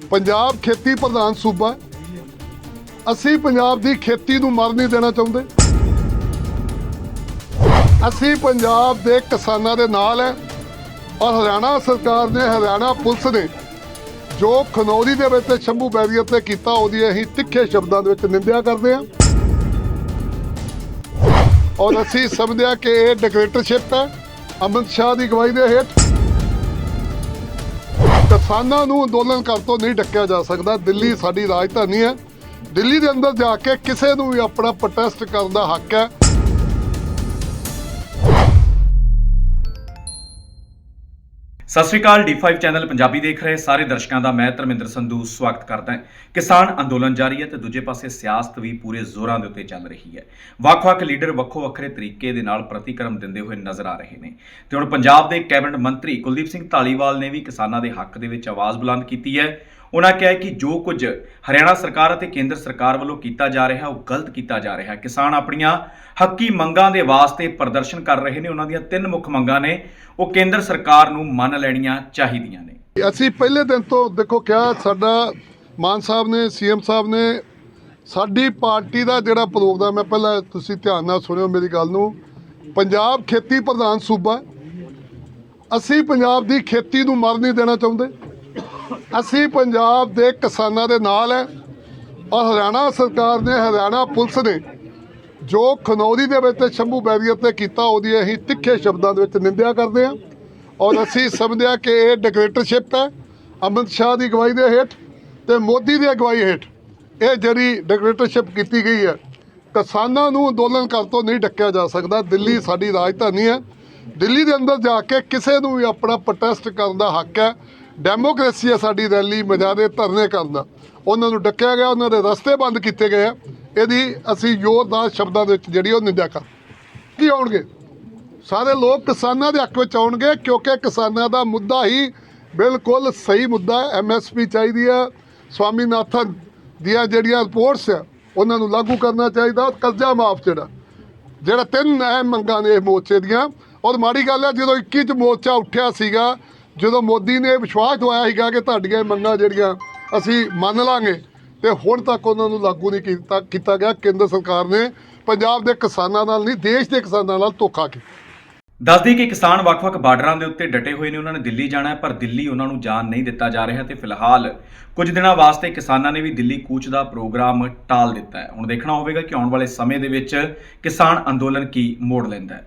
ਪੰਜਾਬ ਖੇਤੀ ਪ੍ਰਧਾਨ ਸੂਬਾ ਹੈ। ਅਸੀਂ ਪੰਜਾਬ ਦੀ ਖੇਤੀ ਨੂੰ ਮਰ ਨਹੀਂ ਦੇਣਾ ਚਾਹੁੰਦੇ। ਅਸੀਂ ਪੰਜਾਬ ਦੇ ਕਿਸਾਨਾਂ ਦੇ ਨਾਲ ਹੈ ਔਰ ਹਰਿਆਣਾ ਸਰਕਾਰ ਨੇ, ਹਰਿਆਣਾ ਪੁਲਿਸ ਨੇ ਜੋ ਖਨੌਰੀ ਦੇ ਵਿੱਚ ਸ਼ੰਭੂ ਬੈਰੀਅਰ ਤੇ ਕੀਤਾ, ਉਹਦੀ ਅਸੀਂ ਤਿੱਖੇ ਸ਼ਬਦਾਂ ਦੇ ਵਿੱਚ ਨਿੰਦਿਆ ਕਰਦੇ ਹਾਂ। ਔਰ ਅਸੀਂ ਸਮਝਦੇ ਹਾਂ ਕਿ ਇਹ ਡਿਕਟੇਟਰਸ਼ਿਪ ਹੈ। ਅਮਿਤ ਸ਼ਾਹ ਦੀ ਅਗਵਾਈ ਦੇ ਹੇਠ ਕਿਸਾਨਾਂ ਨੂੰ ਅੰਦੋਲਨ ਕਰਨ ਤੋਂ ਨਹੀਂ ਡੱਕਿਆ ਜਾ ਸਕਦਾ। ਦਿੱਲੀ ਸਾਡੀ ਰਾਜਧਾਨੀ ਹੈ। ਦਿੱਲੀ ਦੇ ਅੰਦਰ ਜਾ ਕੇ ਕਿਸੇ ਨੂੰ ਵੀ ਆਪਣਾ ਪ੍ਰੋਟੈਸਟ ਕਰਨ ਦਾ ਹੱਕ ਹੈ। ਸਤਿ ਸ਼੍ਰੀ ਅਕਾਲ D5 ਚੈਨਲ ਪੰਜਾਬੀ ਦੇਖ ਰਹੇ ਸਾਰੇ ਦਰਸ਼ਕਾਂ ਦਾ, ਮੈਂ ਧਰਮਿੰਦਰ ਸੰਧੂ, ਸਵਾਗਤ ਕਰਦਾ ਹਾਂ। ਕਿਸਾਨ ਅੰਦੋਲਨ ਜਾਰੀ ਹੈ ਤੇ ਦੂਜੇ ਪਾਸੇ ਸਿਆਸਤ ਵੀ ਪੂਰੇ ਜ਼ੋਰਾਂ ਦੇ ਉੱਤੇ ਚੱਲ ਰਹੀ ਹੈ। ਵੱਖ-ਵੱਖ ਲੀਡਰ ਵੱਖੋ ਵੱਖਰੇ ਤਰੀਕੇ ਦੇ ਨਾਲ ਪ੍ਰਤੀਕਰਮ ਦਿੰਦੇ ਹੋਏ ਨਜ਼ਰ ਆ ਰਹੇ ਨੇ। ਤੇ ਹੁਣ ਪੰਜਾਬ ਦੇ ਕੈਬਨਿਟ ਮੰਤਰੀ ਕੁਲਦੀਪ ਸਿੰਘ ਧਾਲੀਵਾਲ ਨੇ ਵੀ ਕਿਸਾਨਾਂ ਦੇ ਹੱਕ ਦੇ ਵਿੱਚ ਆਵਾਜ਼ ਬੁਲੰਦ ਕੀਤੀ ਹੈ। ਉਹਨਾਂ ਕਿਹਾ ਕਿ ਜੋ ਕੁਝ ਹਰਿਆਣਾ ਸਰਕਾਰ ਅਤੇ ਕੇਂਦਰ ਸਰਕਾਰ ਵੱਲੋਂ ਕੀਤਾ ਜਾ ਰਿਹਾ, ਉਹ ਗਲਤ ਕੀਤਾ ਜਾ ਰਿਹਾ ਕਿਸਾਨ ਆਪਣੀਆਂ ਹੱਕੀ ਮੰਗਾਂ ਦੇ ਵਾਸਤੇ ਪ੍ਰਦਰਸ਼ਨ ਕਰ ਰਹੇ ਨੇ। ਉਹਨਾਂ ਦੀਆਂ ਤਿੰਨ ਮੁੱਖ ਮੰਗਾਂ ਨੇ, ਉਹ ਕੇਂਦਰ ਸਰਕਾਰ ਨੂੰ ਮੰਨ ਲੈਣੀਆਂ ਚਾਹੀਦੀਆਂ ਨੇ। ਅਸੀਂ ਪਹਿਲੇ ਦਿਨ ਤੋਂ ਦੇਖੋ ਕਿਹਾ ਸਾਡਾ ਮਾਨ ਸਾਹਿਬ ਨੇ, ਸੀਐਮ ਸਾਹਿਬ ਨੇ, ਸਾਡੀ ਪਾਰਟੀ ਦਾ ਜਿਹੜਾ ਪ੍ਰੋਗਰਾਮ ਹੈ, ਪਹਿਲਾਂ ਤੁਸੀਂ ਧਿਆਨ ਨਾਲ ਸੁਣਿਓ ਮੇਰੀ ਗੱਲ ਨੂੰ। ਪੰਜਾਬ ਖੇਤੀ ਪ੍ਰਧਾਨ ਸੂਬਾ, ਅਸੀਂ ਪੰਜਾਬ ਦੀ ਖੇਤੀ ਨੂੰ ਮਰ ਨਹੀਂ ਦੇਣਾ ਚਾਹੁੰਦੇ। ਅਸੀਂ ਪੰਜਾਬ ਦੇ ਕਿਸਾਨਾਂ ਦੇ ਨਾਲ ਹੈ। ਔਰ ਹਰਿਆਣਾ ਸਰਕਾਰ ਨੇ, ਹਰਿਆਣਾ ਪੁਲਿਸ ਨੇ ਜੋ ਖਨੌਰੀ ਦੇ ਵਿੱਚ ਸ਼ੰਭੂ ਬੈਰੀਅਰ ਤੇ ਕੀਤਾ, ਉਹਦੀ ਅਸੀਂ ਤਿੱਖੇ ਸ਼ਬਦਾਂ ਦੇ ਵਿੱਚ ਨਿੰਦਿਆ ਕਰਦੇ ਹਾਂ। ਔਰ ਅਸੀਂ ਸਮਝਦੇ ਹਾਂ ਕਿ ਇਹ ਡਿਕਟੇਟਰਸ਼ਿਪ ਹੈ। ਅਮਿਤ ਸ਼ਾਹ ਦੀ ਅਗਵਾਈ ਦੇ ਹੇਠ ਤੇ ਮੋਦੀ ਦੀ ਅਗਵਾਈ ਹੇਠ ਇਹ ਜਿਹੜੀ ਡਿਕਟੇਟਰਸ਼ਿਪ ਕੀਤੀ ਗਈ ਹੈ, ਕਿਸਾਨਾਂ ਨੂੰ ਅੰਦੋਲਨ ਕਰ ਤੋਂ ਨਹੀਂ ਡੱਕਿਆ ਜਾ ਸਕਦਾ। ਦਿੱਲੀ ਸਾਡੀ ਰਾਜਧਾਨੀ ਹੈ। ਦਿੱਲੀ ਦੇ ਅੰਦਰ ਜਾ ਕੇ ਕਿਸੇ ਨੂੰ ਵੀ ਆਪਣਾ ਪ੍ਰੋਟੈਸਟ ਕਰਨ ਦਾ ਹੱਕ ਹੈ। ਡੈਮੋਕ੍ਰੇਸੀ ਹੈ ਸਾਡੀ ਰੈਲੀ ਮਜਾਦੇ ਧਰਨੇ ਕਰਨ ਦਾ। ਉਹਨਾਂ ਨੂੰ ਡੱਕਿਆ ਗਿਆ, ਉਹਨਾਂ ਦੇ ਰਸਤੇ ਬੰਦ ਕੀਤੇ ਗਏ ਆ। ਇਹਦੀ ਅਸੀਂ ਜ਼ੋਰਦਾਰ ਸ਼ਬਦਾਂ ਦੇ ਵਿੱਚ ਜਿਹੜੀ ਉਹ ਨਿੰਦਿਆ ਕਰ ਕੀ ਆਉਣਗੇ? ਸਾਰੇ ਲੋਕ ਕਿਸਾਨਾਂ ਦੇ ਹੱਕ ਵਿੱਚ ਆਉਣਗੇ, ਕਿਉਂਕਿ ਕਿਸਾਨਾਂ ਦਾ ਮੁੱਦਾ ਹੀ ਬਿਲਕੁਲ ਸਹੀ ਮੁੱਦਾ ਹੈ। ਐਮਐਸਪੀ ਚਾਹੀਦੀ ਹੈ ਸਵਾਮੀਨਾਥਨ ਦੀਆਂ ਜਿਹੜੀਆਂ ਰਿਪੋਰਟਸ ਆ, ਉਹਨਾਂ ਨੂੰ ਲਾਗੂ ਕਰਨਾ ਚਾਹੀਦਾ, ਕਰਜ਼ਾ ਮਾਫ ਜਿਹੜਾ। ਜਿਹੜਾ ਤਿੰਨ ਅਹਿਮ ਮੰਗਾਂ ਨੇ ਇਹ ਮੋਰਚੇ ਦੀਆਂ। ਔਰ ਮਾੜੀ ਗੱਲ ਹੈ ਜਦੋਂ 21 ਚ ਮੋਰਚਾ ਉੱਠਿਆ ਸੀਗਾ ਜਦੋਂ ਮੋਦੀ ਨੇ ਵਿਸ਼ਵਾਸ ਦਵਾਇਆ ਸੀਗਾ ਕਿ ਤੁਹਾਡੀਆਂ ਮੰਗਾਂ ਜਿਹੜੀਆਂ ਅਸੀਂ ਮੰਨ ਲਾਂਗੇ, ਤੇ ਹੁਣ ਤੱਕ ਉਹਨਾਂ ਨੂੰ ਲਾਗੂ ਨਹੀਂ ਕੀਤਾ ਕੀਤਾ ਗਿਆ, ਕੇਂਦਰ ਸਰਕਾਰ ਨੇ ਪੰਜਾਬ ਦੇ ਕਿਸਾਨਾਂ ਨਾਲ ਨਹੀਂ, ਦੇਸ਼ ਦੇ ਕਿਸਾਨਾਂ ਨਾਲ ਧੋਖਾ ਕੀਤਾ। ਦੱਸਦੀ ਕਿ ਕਿਸਾਨ ਵੱਖ-ਵੱਖ ਬਾਰਡਰਾਂ ਦੇ ਉੱਤੇ ਡਟੇ ਹੋਏ ਨੇ, ਉਹਨਾਂ ਨੇ ਦਿੱਲੀ ਜਾਣਾ ਹੈ, ਪਰ ਦਿੱਲੀ ਉਹਨਾਂ ਨੂੰ ਜਾਣ ਨਹੀਂ ਦਿੱਤਾ ਜਾ ਰਿਹਾ ਤੇ ਫਿਲਹਾਲ ਕੁਝ ਦਿਨਾਂ ਵਾਸਤੇ ਕਿਸਾਨਾਂ ਨੇ ਵੀ ਦਿੱਲੀ ਕੂਚ ਦਾ ਪ੍ਰੋਗਰਾਮ ਟਾਲ ਦਿੱਤਾ ਹੈ। ਹੁਣ ਦੇਖਣਾ ਹੋਵੇਗਾ ਕਿ ਆਉਣ ਵਾਲੇ ਸਮੇਂ ਦੇ ਵਿੱਚ ਕਿਸਾਨ ਅੰਦੋਲਨ ਕੀ ਮੋੜ ਲੈਂਦਾ ਹੈ।